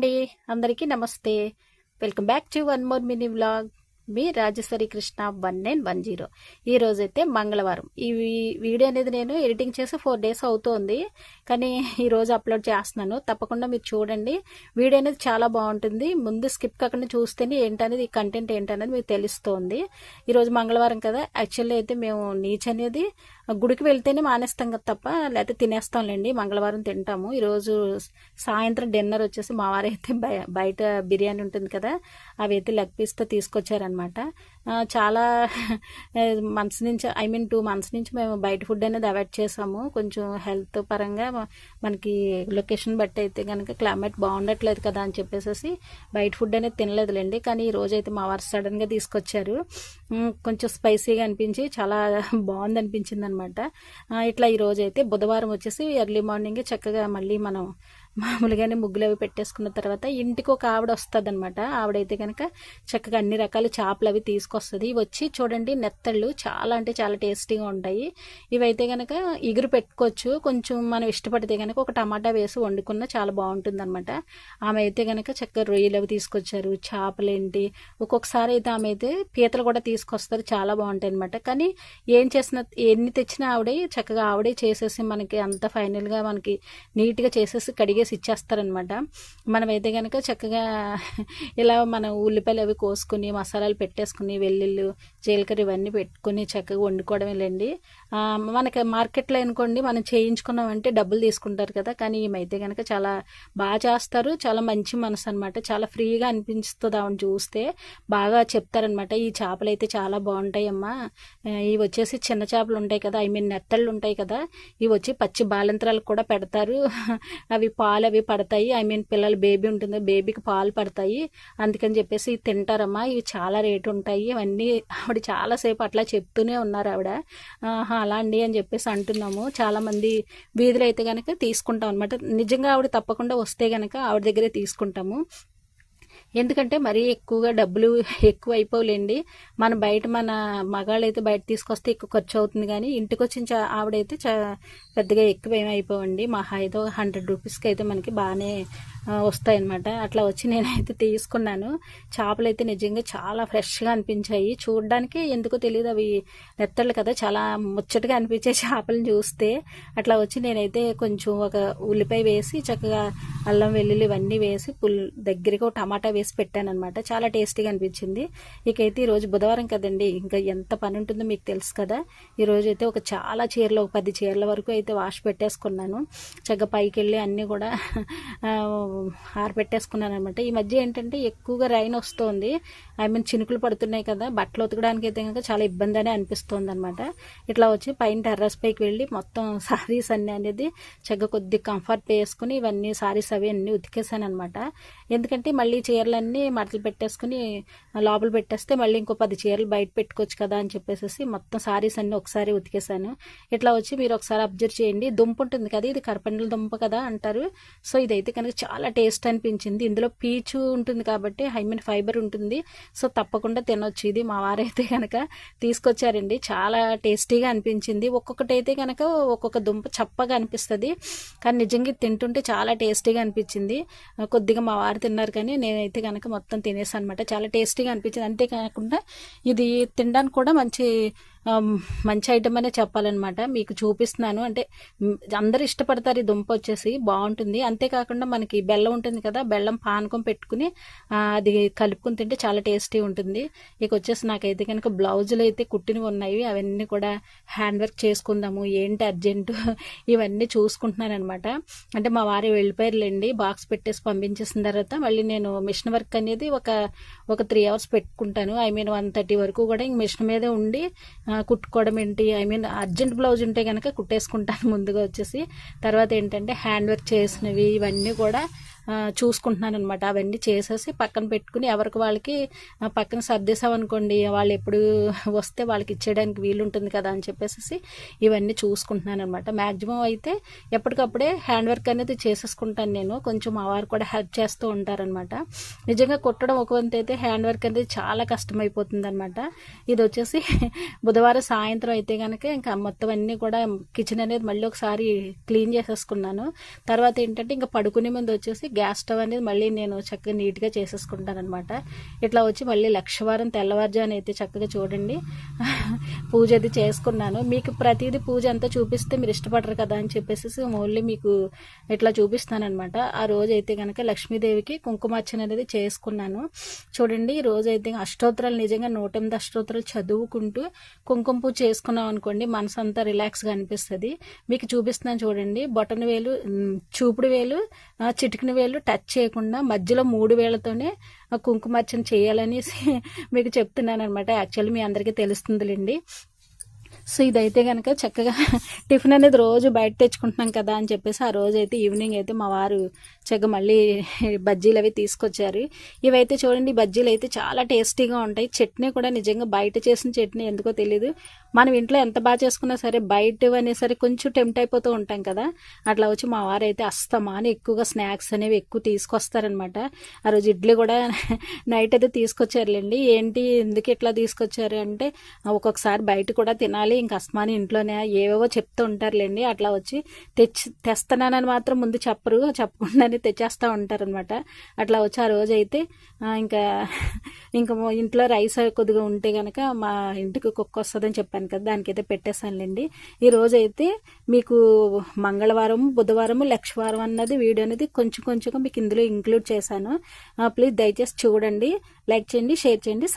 అండి. అందరికీ నమస్తే. Welcome back to one more mini vlog. Me Rajeshwari Krishna one nine one zero. ఈ రోజైతే మంగళవారం. ఈ వీడియో అనేది నేను ఎడిటింగ్ చేసి ఫోర్ డేస్ అవుతోంది. కానీ ఈరోజు అప్లోడ్ చేస్తున్నాను. తప్పకుండా మీరు చూడండి. వీడియో అనేది చాలా బాగుంటుంది. ముందు స్కిప్ కాకుండా చూస్తేనే ఏంటనేది ఈ కంటెంట్ ఏంటనేది మీకు తెలుస్తోంది. ఈరోజు మంగళవారం కదా. యాక్చువల్లీ అయితే మేము నీచ్ అనేది గుడికి వెళ్తేనే మానేస్తాం కదా తప్ప లేకపోతే తినేస్తాంలేండి మంగళవారం తింటాము. ఈరోజు సాయంత్రం డిన్నర్ వచ్చేసి మా వారైతే బయ- బయట బిర్యానీ ఉంటుంది కదా అవి అయితే లెగ్ పీస్తో తీసుకొచ్చారనమాట చాలా మంత్స్ నుంచి ఐ మీన్ టూ మంత్స్ నుంచి మేము బయట ఫుడ్ అనేది అవాయిడ్ చేసాము. కొంచెం హెల్త్ పరంగా మనకి లొకేషన్ బట్టి అయితే కనుక క్లైమేట్ బాగుండట్లేదు కదా అని చెప్పేసి బయట ఫుడ్ అనేది తినలేదులేండి. కానీ ఈ రోజు అయితే మా వారు సడన్గా తీసుకొచ్చారు. కొంచెం స్పైసీగా అనిపించి చాలా బాగుంది అనిపించింది అనమాట ఇట్లా ఈరోజు అయితే బుధవారం వచ్చేసి ఎర్లీ మార్నింగ్ చక్కగా మళ్ళీ మనం మామూలుగానే ముగ్గులు అవి పెట్టేసుకున్న తర్వాత ఇంటికి ఒక ఆవిడ వస్తుంది అనమాట ఆవిడైతే కనుక చక్కగా అన్ని రకాల చేపలు అవి తీసుకొస్తుంది. వచ్చి చూడండి నెత్తళ్ళు చాలా అంటే చాలా టేస్టీగా ఉంటాయి. ఇవైతే కనుక ఇగురు పెట్టుకోవచ్చు. కొంచెం మనం ఇష్టపడితే కనుక ఒక టమాటా వేసి వండుకున్న చాలా బాగుంటుంది అనమాట ఆమె అయితే కనుక చక్కగా రొయ్యలు అవి తీసుకొచ్చారు. చేపలు ఏంటి ఒక్కొక్కసారి అయితే ఆమె అయితే పీతలు కూడా తీసుకొస్తారు చాలా బాగుంటాయి అనమాట కానీ ఏం చేసిన ఎన్ని తెచ్చినా ఆవిడే చక్కగా ఆవిడే చేసేసి మనకి అంత ఫైనల్గా మనకి నీట్గా చేసేసి కడిగేసి ఇచ్చేస్తారనమాట. మనమైతే కనుక చక్కగా ఇలా మనం ఉల్లిపాయలు అవి కోసుకుని మసాలాలు పెట్టేసుకుని వెల్లుల్లి జీలకర్ర ఇవన్నీ పెట్టుకుని చక్కగా వండుకోవడం లేండి. మనకి మార్కెట్లో అనుకోండి మనం చేయించుకున్నామంటే డబ్బులు తీసుకుంటారు కదా కానీ ఈమెయితే కనుక చాలా బాగా చేస్తారు. చాలా మంచి మనసు అనమాట చాలా ఫ్రీగా అనిపిస్తుంది ఆవిడ చూస్తే. బాగా చెప్తారనమాట. ఈ చేపలు అయితే చాలా బాగుంటాయి అమ్మా ఇవి వచ్చేసి చిన్న చేపలు ఉంటాయి కదా ఐ మీన్ నెత్తళ్ళు ఉంటాయి కదా ఇవి వచ్చి పచ్చి బాలంత్రాలకు కూడా పెడతారు. అవి పాలు అవి పడతాయి. ఐ మీన్ పిల్లల బేబీ ఉంటుంది. బేబీకి పాలు పడతాయి. అందుకని చెప్పేసి తింటారమ్మా. ఇవి చాలా రేటు ఉంటాయి. ఇవన్నీ ఆవిడ చాలాసేపు అట్లా చెప్తూనే ఉన్నారు ఆవిడ. అలా అండి అని చెప్పేసి అంటున్నాము. చాలామంది వీధులు అయితే కనుక తీసుకుంటాం అనమాట నిజంగా ఆవిడ తప్పకుండా వస్తే కనుక ఆవిడ దగ్గరే తీసుకుంటాము. ఎందుకంటే మరీ ఎక్కువగా డబ్బులు ఎక్కువ అయిపోలేండి మన బయట మన మగాళ్ళు అయితే బయట తీసుకొస్తే ఎక్కువ ఖర్చు అవుతుంది కానీ ఇంటికి వచ్చిన చా- ఆవిడైతే చ పెద్దగా ఎక్కువ ఏమి అయిపోవండి మహా ఏదో హండ్రెడ్ రూపీస్కి అయితే మనకి బాగానే వస్తాయన్నమాట. అట్లా వచ్చి నేనైతే తీసుకున్నాను. చేపలు అయితే నిజంగా చాలా ఫ్రెష్గా అనిపించాయి. చూడడానికి ఎందుకో తెలియదు అవి నెత్తళ్ళు కదా చాలా ముచ్చటగా అనిపించే చేపలను చూస్తే. అట్లా వచ్చి నేనైతే కొంచెం ఒక ఉల్లిపాయ వేసి చక్కగా అల్లం వెల్లుల్లి ఇవన్నీ వేసి పుల్ దగ్గరికి ఒక టమాటా వేసి పెట్టాను అనమాట చాలా టేస్టీగా అనిపించింది. ఇకైతే ఈరోజు బుధవారం కదండి ఇంకా ఎంత పని ఉంటుందో మీకు తెలుసు కదా. ఈరోజు అయితే ఒక చాలా చీరలు ఒక పది చీరల వరకు అయితే వాష్ పెట్టేసుకున్నాను. చక్కగా పైకి వెళ్ళి అన్నీ కూడా ఆరబెట్టేసుకున్నాను అనమాట ఈ మధ్య ఏంటంటే ఎక్కువగా రైన్ వస్తుంది. ఐ మీన్ చినుకులు పడుతున్నాయి కదా. బట్టలు ఉతకడానికి అయితే కనుక చాలా ఇబ్బంది అని అనిపిస్తుంది అనమాట ఇట్లా వచ్చి పైన టెర్రస్ పైకి వెళ్ళి మొత్తం సారీస్ అన్నీ అనేది చక్కగా కొద్దిగా కంఫర్ట్ వేసుకుని ఇవన్నీ సారీస్ అవి అన్నీ ఉతికేసాను అనమాట ఎందుకంటే మళ్ళీ చీరలన్నీ మడతలు పెట్టేసుకుని లోపల పెట్టేస్తే మళ్ళీ ఇంకో పది చీరలు బయట పెట్టుకోవచ్చు కదా అని చెప్పేసి మొత్తం సారీస్ అన్నీ ఒకసారి ఉతికేసాను. ఇట్లా వచ్చి మీరు ఒకసారి అబ్జర్వ్ చేయండి. దుంప ఉంటుంది కదా ఇది కరపండ్ల దుంప కదా అంటారు. సో ఇదైతే కనుక చాలా టేస్ట్ అనిపించింది. ఇందులో పీచు ఉంటుంది కాబట్టి ఐ ఫైబర్ ఉంటుంది. సో తప్పకుండా తినొచ్చు. ఇది మా వారైతే కనుక తీసుకొచ్చారండి. చాలా టేస్టీగా అనిపించింది. ఒక్కొక్కటి అయితే కనుక ఒక్కొక్క దుంప చప్పగా అనిపిస్తుంది. కానీ నిజంగా తింటుంటే చాలా టేస్టీగా అనిపించింది. కొద్దిగా మా వారు తిన్నారు కానీ నేనైతే కనుక మొత్తం తినేసాను అనమాట చాలా టేస్టీగా అనిపించింది. అంతేకాకుండా ఇది తినడానికి కూడా మంచి మంచి ఐటమ్ అనే చెప్పాలన్నమాట. మీకు చూపిస్తున్నాను. అంటే అందరు ఇష్టపడతారు ఈ దుంప వచ్చేసి. బాగుంటుంది. అంతేకాకుండా మనకి బెల్లం ఉంటుంది కదా బెల్లం పానకం పెట్టుకుని అది కలుపుకుని తింటే చాలా టేస్టీ ఉంటుంది. ఇక వచ్చేసి నాకైతే కనుక బ్లౌజులు అయితే కుట్టినవి ఉన్నాయి. అవన్నీ కూడా హ్యాండ్ వర్క్ చేసుకుందాము. ఏంటి అర్జెంటు? ఇవన్నీ చూసుకుంటున్నాను అనమాట అంటే మా వారి వెళ్ళిపోయారులేండి. బాక్స్ పెట్టేసి పంపించేసిన తర్వాత మళ్ళీ నేను మిషన్ వర్క్ అనేది ఒక ఒక త్రీ అవర్స్ పెట్టుకుంటాను. ఐ మీన్ వన్ థర్టీ వరకు కూడా ఇంక మిషన్ మీదే ఉండి కుట్టుకోవడం ఏంటి? ఐ మీన్ అర్జెంట్ బ్లౌజ్ ఉంటే కనుక కుట్టేసుకుంటాను ముందుగా వచ్చేసి. తర్వాత ఏంటంటే హ్యాండ్ వర్క్ చేసినవి ఇవన్నీ కూడా చూసుకుంటున్నాను అనమాట అవన్నీ చేసేసి పక్కన పెట్టుకుని ఎవరికి వాళ్ళకి పక్కన సర్దేశామనుకోండి వాళ్ళు ఎప్పుడు వస్తే వాళ్ళకి ఇచ్చేయడానికి వీలు ఉంటుంది కదా అని చెప్పేసి ఇవన్నీ చూసుకుంటున్నాను అనమాట మ్యాక్సిమం అయితే ఎప్పటికప్పుడే హ్యాండ్ వర్క్ అనేది చేసేసుకుంటాను నేను. కొంచెం మా వారు కూడా హెల్ప్ చేస్తూ ఉంటారనమాట నిజంగా కుట్టడం ఒక వంతు అయితే హ్యాండ్ వర్క్ అనేది చాలా కష్టమైపోతుంది అనమాట ఇది వచ్చేసి బుధవారం సాయంత్రం అయితే కనుక ఇంకా మొత్తం అన్నీ కూడా కిచెన్ అనేది మళ్ళీ ఒకసారి క్లీన్ చేసేసుకున్నాను. తర్వాత ఏంటంటే ఇంకా పడుకునే ముందు వచ్చేసి గ్యాస్ స్టవ్ అనేది మళ్ళీ నేను చక్కగా నీట్గా చేసేసుకుంటాను అనమాట ఇట్లా వచ్చి మళ్ళీ లక్షవారం తెల్లవారుజాను అయితే చక్కగా చూడండి. పూజ అది చేసుకున్నాను. మీకు ప్రతిదీ పూజ అంతా చూపిస్తే మీరు ఇష్టపడరు కదా అని చెప్పేసి ఓన్లీ మీకు ఇట్లా చూపిస్తానమాట ఆ రోజు అయితే కనుక లక్ష్మీదేవికి కుంకుమార్చన అనేది చేసుకున్నాను. చూడండి ఈ రోజు అయితే అష్టోత్తరాలు నిజంగా నూట ఎనిమిది అష్టోత్తరాలు చదువుకుంటూ కుంకుమ పూజ చేసుకున్నాం అనుకోండి మనసు అంతా రిలాక్స్గా అనిపిస్తుంది. మీకు చూపిస్తున్నాను చూడండి బొటన వేలు చూపుడు వేలు చిటికిన వేలు టచ్ చేయకుండా మధ్యలో మూడు వేలతోనే కుంకుమార్చన చేయాలనేసి మీకు చెప్తున్నాను అనమాట యాక్చువల్లీ మీ అందరికీ తెలుస్తుందిలేండి. సో ఇదైతే కనుక చక్కగా టిఫిన్ అనేది రోజు బయట తెచ్చుకుంటున్నాం కదా అని చెప్పేసి ఆ రోజు అయితే ఈవినింగ్ అయితే మా వారు చక్కగా మళ్ళీ బజ్జీలు అవి తీసుకొచ్చారు. ఇవైతే చూడండి బజ్జీలు అయితే చాలా టేస్టీగా ఉంటాయి. చట్నీ కూడా నిజంగా బయట చేసిన చట్నీ ఎందుకో తెలియదు మనం ఇంట్లో ఎంత బాగా చేసుకున్నా సరే బయట అనేసరి కొంచెం టెంప్ట్ అయిపోతూ ఉంటాం కదా. అట్లా వచ్చి మా వారు అయితే అస్తమాని ఎక్కువగా స్నాక్స్ అనేవి ఎక్కువ తీసుకొస్తారనమాట. ఆ రోజు ఇడ్లీ కూడా నైట్ అయితే తీసుకొచ్చారులేండి. ఏంటి ఎందుకు ఇట్లా తీసుకొచ్చారు అంటే ఒక్కొక్కసారి బయట కూడా తినాలి ఇంకా అస్మాని ఇంట్లోనే ఏవేవో చెప్తూ ఉంటారులేండి. అట్లా వచ్చి తెచ్చి తెస్తున్నానని మాత్రం ముందు చెప్పరు చెప్పకుండానే తెచ్చేస్తూ ఉంటారనమాట అట్లా వచ్చి ఆ రోజు అయితే ఇంకా ఇంకా ఇంట్లో రైస్ కొద్దిగా ఉంటే కనుక మా ఇంటికి కుక్క వస్తుందని చెప్పాను కదా దానికైతే పెట్టేశానులేండి. ఈ రోజు అయితే మీకు మంగళవారం బుధవారం లక్షవారం అన్నది వీడియో అనేది కొంచెం కొంచెంగా మీకు ఇందులో ఇంక్లూడ్ చేశాను. ప్లీజ్ దయచేసి చూడండి లైక్ చేయండి షేర్ చేయండి